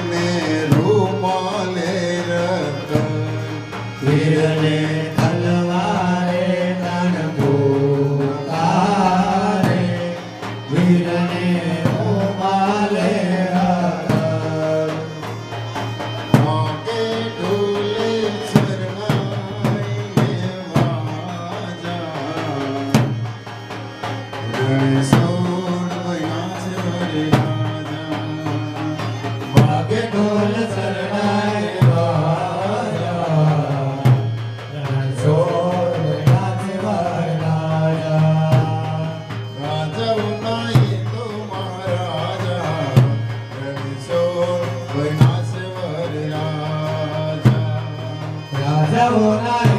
વીરને રૂમાલે રકમ વીરને તલવારે તનકો તારે વીરને રૂમાલે Yes. never when I